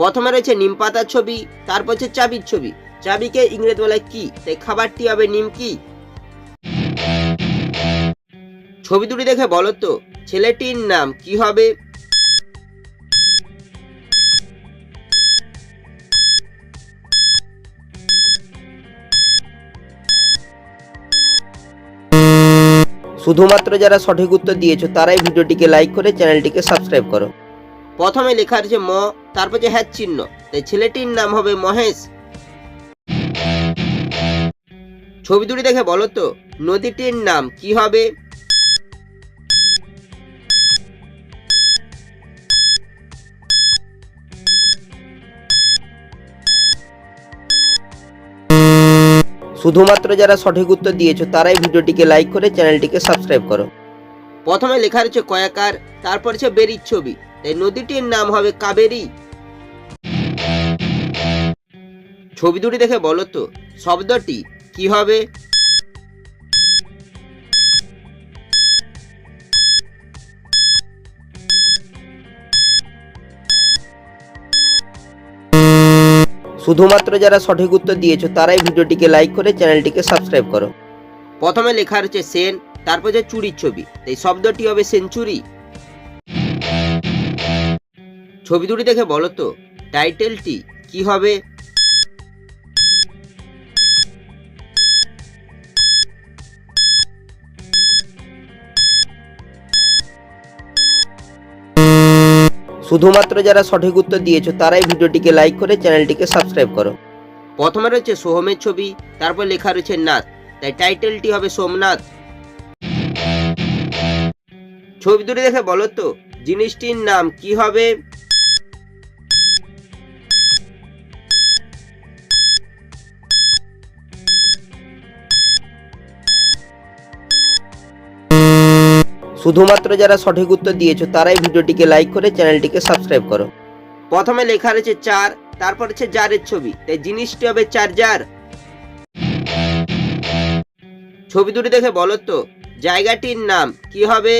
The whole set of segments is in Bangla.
প্রথমে রয়েছে নিম পাতার ছবি, তারপর হচ্ছে চাবির ছবি। চাবিকে ইংরেজি বলে কি? তাই খাবারটি হবে নিমকি ছবি দুটি দেখে বলো তো, ছেলেটির নাম কি হবে? শুধুমাত্র যারা সঠিক উত্তর দিয়েছ, তারাই ভিডিওটিকে লাইক করে চ্যানেলটিকে সাবস্ক্রাইব করো। প্রথমে লেখা আছে ম, তারপর যে হ্যাঁ চিহ্ন। তাই ছেলেটির নাম হবে মহেশ। ছবি দুটি দেখে বলো তো, নদীটির নাম কি হবে? শুধুমাত্র যারা সঠিক উত্তর দিয়েছ, তারাই ভিডিওটিকে লাইক করে চ্যানেলটিকে সাবস্ক্রাইব করো। প্রথমে লেখা রয়েছে কয়াকার, তারপর হচ্ছে বেরির ছবি। তাই নদীটির নাম হবে কাবেরী। ছবি দুটি দেখে বলো তো, শব্দটি কি হবে? শুধুমাত্র যারা সঠিক উত্তর দিয়েছ, তারাই ভিডিওটিকে লাইক করে চ্যানেলটিকে সাবস্ক্রাইব করো। প্রথমে লেখা রয়েছে সেন, তারপর যে চুরির ছবি তাই শব্দটি হবে সেঞ্চুরি। ছবি দুটি দেখে বলো তো, টাইটেলটি কি হবে? শুধুমাত্র যারা সঠিক উত্তর দিয়েছ, তারাই ভিডিওটিকে লাইক করে চ্যানেলটিকে সাবস্ক্রাইব করো। প্রথমে রয়েছে সোহমের ছবি, তারপর লেখা রয়েছে নাথ, তাই টাইটেলটি হবে সোমনাথ। ছবি দুটি দেখে বলো তো, জিনিসটির নাম কি হবে? শুধুমাত্র যারা সঠিক উত্তর দিয়েছ, তারাই ভিডিওটিকে লাইক করে চ্যানেলটিকে সাবস্ক্রাইব করো। প্রথমে লেখা রয়েছে চার, তারপর হচ্ছে জারের ছবি। তাই জিনিসটি হবে চার্জার ছবি দুটি দেখে বলো তো, জায়গাটির নাম কি হবে?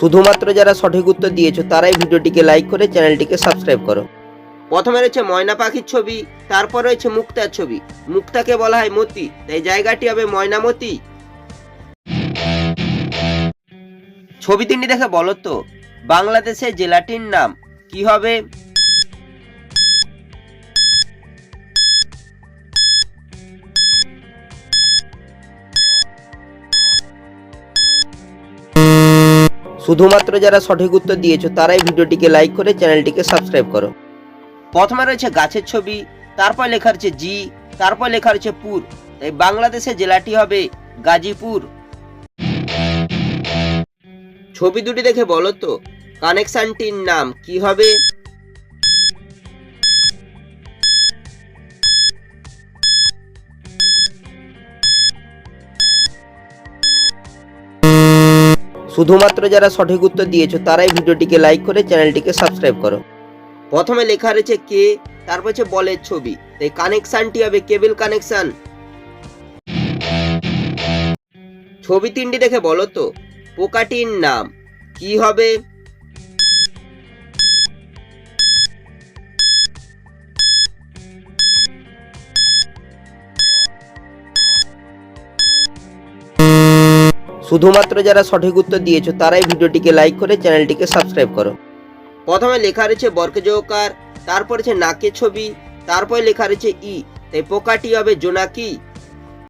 শুধুমাত্র যারা সঠিক উত্তর দিয়েছ, তারাই ভিডিওটিকে লাইক করে চ্যানেলটিকে সাবস্ক্রাইব করো। প্রথমে রয়েছে ময়না পাখির ছবি, তারপর রয়েছে মুক্তার ছবি। মুক্তাকে বলা হয় মতি, তাই জায়গাটি হবে ময়নামতি। ছবি তিনটি দেখে বলো তো, বাংলাদেশের জেলাটির নাম কি হবে? শুধুমাত্র যারা সঠিক উত্তর দিয়েছ, তারাই ভিডিওটিকে লাইক করে চ্যানেলটিকে সাবস্ক্রাইব করো। প্রথমে রয়েছে গাছের ছবি, তারপর লেখা রয়েছে জি, তারপর লেখা রয়েছে পুর। তাই বাংলাদেশের জেলাটি হবে গাজীপুর। ছবি দুটি দেখে বলো তো কানেকশানটির নাম কি হবে? শুধুমাত্র যারা সঠিক উত্তর দিয়েছ, তারাই ভিডিওটিকে লাইক করে চ্যানেলটিকে সাবস্ক্রাইব করো। প্রথমে লেখা রয়েছে কে, তারপর হচ্ছে বলের ছবি। তাই কানেকশানটি হবে কেবল কানেকশান ছবি তিনটি দেখে বলো তো, পোকাটির নাম। কি হবে? শুধুমাত্র যারা সঠিক উত্তর দিয়েছ, তারাই ভিডিওটিকে লাইক করে চ্যানেলটিকে সাবস্ক্রাইব করো। প্রথমে লেখা রয়েছে বর্গজকার তারপর হচ্ছে নাকের ছবি, তারপরে লেখা রয়েছে ই, তাই পোকাটি হবে জোনাকি।